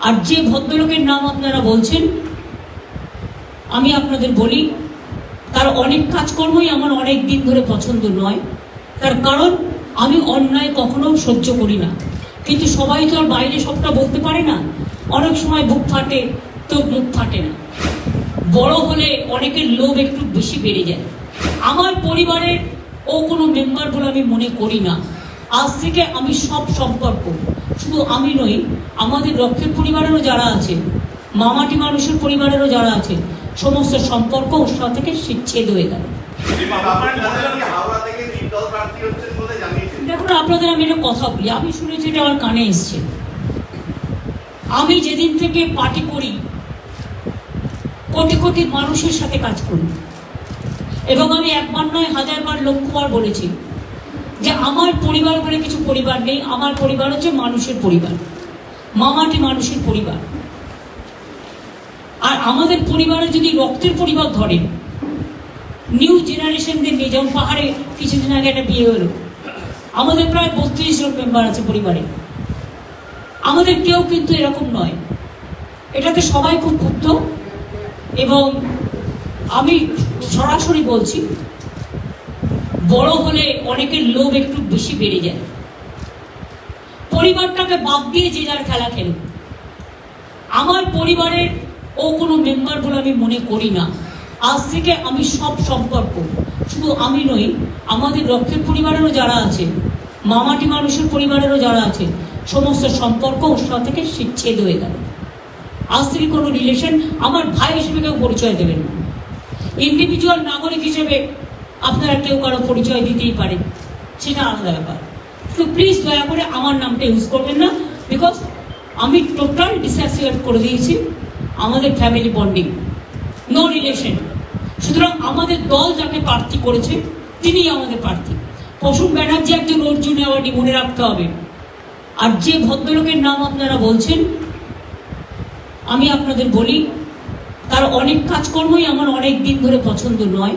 আর যে ভদ্রলোকের নাম আপনারা বলছেন, আমি আপনাদের বলি, তার অনেক কাজকর্মই আমার অনেক দিন ধরে পছন্দ নয়। তার কারণ, আমি অন্যায় কখনো সহ্য করি না। কিন্তু সবাই তো আর বাইরে সবটা বলতে পারে না। অনেক সময় বুক ফাটে তো মুখ ফাটে না। বড় হলে অনেকের লোভ একটু বেশি বেড়ে যায়। আমার পরিবারের ও কোনো মেম্বার বলে আমি মনে করি না। আজ থেকে আমি সব সম্পর্ক। শুধু আমি নই, আমাদের রক্ষের পরিবারেরও যারা আছে, মামাটি মানুষের পরিবারেরও যারা আছে, সমস্ত সম্পর্ক ওর সাথে থেকে ছেদ হয়ে গেল। দেখুন, আপনাদের আমি একটা কথা বলি, আমি শুনেছি এটা আমার কানে এসছে। আমি যেদিন থেকে পার্টি করি, কোটি কোটি মানুষের সাথে কাজ করি। এবং আমি একবার নয় হাজার হাজারবার লক্ষবার বলেছি যে আমার পরিবার বলে কিছু পরিবার নেই, আমার পরিবার হচ্ছে মানুষের পরিবার। মামাটি মানুষের পরিবার। আর আমাদের পরিবারে যদি রক্তের পরিবার ধরেন নিউ জেনারেশনদের নিয়ে যেমন পাহাড়ে কিছুদিন আগে একটা বিয়ে হলো, আমাদের প্রায় বত্রিশ জন মেম্বার আছে পরিবারে। আমাদের কেউ কিন্তু এরকম নয়। এটাতে সবাই খুব ক্ষুব্ধ এবং আমি সরাসরি বলছি বড় হলে অনেকের লোভ একটু বেশি বেড়ে যায়। পরিবারটাকে বাদ দিয়ে যে যার খেলা খেলুক। আমার পরিবারের ও কোনো মেম্বার বলে আমি মনে করি না। আজ থেকে আমি সব সম্পর্ক শুধু আমি নই, আমাদের রক্ষের পরিবারেরও যারা আছে, মামাটি মানুষের পরিবারেরও যারা আছে, সমস্ত সম্পর্ক ওর সাথে থেকে ছেদ হয়ে গেল। আজ থেকে কোনো রিলেশন আমার ভাই হিসেবে কেউ পরিচয় দেবেন না। ইন্ডিভিজুয়াল নাগরিক হিসেবে আপনারা কেউ কারও পরিচয় দিতেই পারেন সেটা আলাদা ব্যাপার। তো প্লিজ দয়া করে আমার নামটা ইউজ করবেন না বিকজ আমি টোটাল ডিসঅ্যাসিয়েট করে দিয়েছি আমাদের ফ্যামিলি বন্ডিং নো রিলেশন সুতরাং আমাদের দল যাকে প্রার্থী করেছে, তিনিই আমাদের প্রার্থী। প্রসূন ব্যানার্জি একজন অর্জুন অ্যাওয়ার্ডই মনে রাখতে হবে। আর যে ভদ্রলোকের নাম আপনারা বলছেন, আমি আপনাদের বলি, তার অনেক কাজকর্মই আমার অনেক দিন ধরে পছন্দ নয়।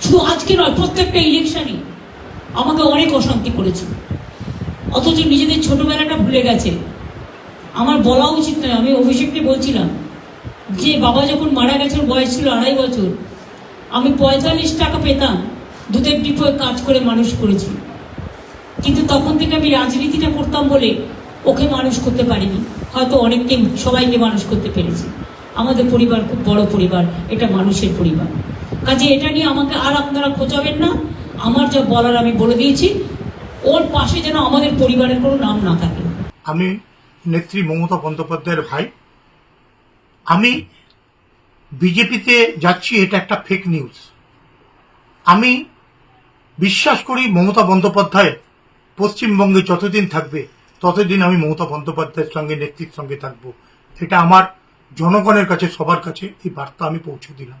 শুধু আজকে নয়, প্রত্যেকটা ইলেকশনই আমাকে অনেক অশান্তি করেছে। অথচ নিজেদের ছোটবেলাটা ভুলে গেছে। আমার বলা উচিত নয়, আমি অভিষেককে বলছিলাম যে, বাবা যখন মারা গেছে বয়স ছিল আড়াই বছর, আমি পঁয়তাল্লিশ টাকা পেতাম, দুধের ডিপোয় কাজ করে মানুষ করেছি। কিন্তু তখন থেকে আমি রাজনীতিটা করতাম বলে ওকে মানুষ করতে পারিনি। হয়তো অনেককে সবাইকে মানুষ করতে পেরেছি। আমাদের পরিবার খুব বড় পরিবার, এটা মানুষের পরিবার। কাজে এটা নিয়ে আমাকে আর আপনারা খোঁজাবেন না। আমার যা বলার আমি বলে দিয়েছি। ওর পাশে যেন আমাদের পরিবারের কোনো নাম না থাকে। আমি নেত্রী মমতা বন্দ্যোপাধ্যায়ের ভাই। আমি বিজেপিতে যাচ্ছি, এটা একটা ফেক নিউজ আমি বিশ্বাস করি মমতা বন্দ্যোপাধ্যায় পশ্চিমবঙ্গে যতদিন থাকবে, ততদিন আমি মমতা বন্দ্যোপাধ্যায়ের সঙ্গে, নেত্রীর সঙ্গে থাকব। এটা আমার জনগণের কাছে, সবার কাছে এই বার্তা আমি পৌঁছে দিলাম।